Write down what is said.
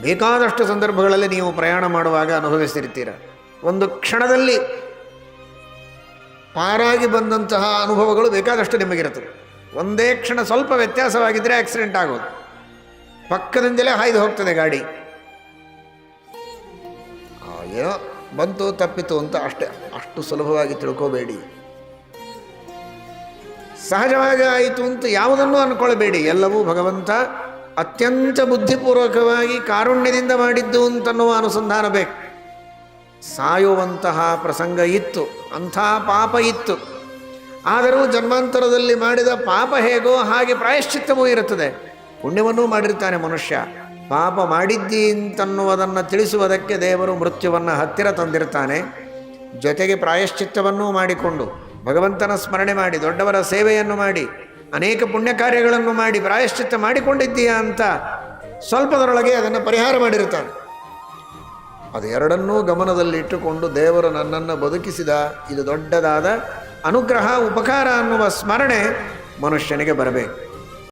ಬೇಕಾದಷ್ಟು ಸಂದರ್ಭಗಳಲ್ಲಿ ನೀವು ಪ್ರಯಾಣ ಮಾಡುವಾಗ ಅನುಭವಿಸಿರ್ತೀರ ಒಂದು ಕ್ಷಣದಲ್ಲಿ ಪಾರಾಗಿ ಬಂದಂತಹ ಅನುಭವಗಳು ಬೇಕಾದಷ್ಟು ನಿಮಗಿರುತ್ತದೆ ಒಂದೇ ಕ್ಷಣ ಸ್ವಲ್ಪ ವ್ಯತ್ಯಾಸವಾಗಿದ್ದರೆ ಆಕ್ಸಿಡೆಂಟ್ ಆಗೋದು. ಪಕ್ಕದಿಂದಲೇ ಹಾಯ್ದು ಹೋಗ್ತದೆ ಗಾಡಿ. ಏನೋ ಬಂತು, ತಪ್ಪಿತು ಅಂತ ಅಷ್ಟೇ. ಅಷ್ಟು ಸುಲಭವಾಗಿ ತಿಳ್ಕೋಬೇಡಿ. ಸಹಜವಾಗಿ ಆಯಿತು ಅಂತ ಯಾವುದನ್ನು ಅಂದ್ಕೊಳ್ಬೇಡಿ ಎಲ್ಲವೂ ಭಗವಂತ ಅತ್ಯಂತ ಬುದ್ಧಿಪೂರ್ವಕವಾಗಿ ಕಾರುಣ್ಯದಿಂದ ಮಾಡಿದ್ದು ಅಂತನ್ನುವ ಅನುಸಂಧಾನ ಬೇಕು. ಸಾಯುವಂತಹ ಪ್ರಸಂಗ ಇತ್ತು, ಅಂಥ ಪಾಪ ಇತ್ತು. ಆದರೂ ಜನ್ಮಾಂತರದಲ್ಲಿ ಮಾಡಿದ ಪಾಪ ಹೇಗೋ ಹಾಗೆ ಪ್ರಾಯಶ್ಚಿತ್ತವೂ ಇರುತ್ತದೆ. ಪುಣ್ಯವನ್ನೂ ಮಾಡಿರ್ತಾನೆ ಮನುಷ್ಯ. ಪಾಪ ಮಾಡಿದ್ದಿ ಅಂತನ್ನುವುದನ್ನು ತಿಳಿಸುವುದಕ್ಕೆ ದೇವರು ಮೃತ್ಯುವನ್ನು ಹತ್ತಿರ ತಂದಿರ್ತಾನೆ. ಜೊತೆಗೆ ಪ್ರಾಯಶ್ಚಿತ್ತವನ್ನೂ ಮಾಡಿಕೊಂಡು ಭಗವಂತನ ಸ್ಮರಣೆ ಮಾಡಿ, ದೊಡ್ಡವರ ಸೇವೆಯನ್ನು ಮಾಡಿ ಅನೇಕ ಪುಣ್ಯ ಕಾರ್ಯಗಳನ್ನು ಮಾಡಿ ಪ್ರಾಯಶ್ಚಿತ್ತ ಮಾಡಿಕೊಂಡಿದ್ದೀಯಾ ಅಂತ ಸ್ವಲ್ಪದರೊಳಗೆ ಅದನ್ನು ಪರಿಹಾರ ಮಾಡಿರ್ತಾನೆ ಅದು ಎರಡನ್ನೂ ಗಮನದಲ್ಲಿಟ್ಟುಕೊಂಡು ದೇವರು ನನ್ನನ್ನು ಬದುಕಿಸಿದ ಇದು ದೊಡ್ಡದಾದ ಅನುಗ್ರಹ, ಉಪಕಾರ ಅನ್ನುವ ಸ್ಮರಣೆ ಮನುಷ್ಯನಿಗೆ ಬರಬೇಕು.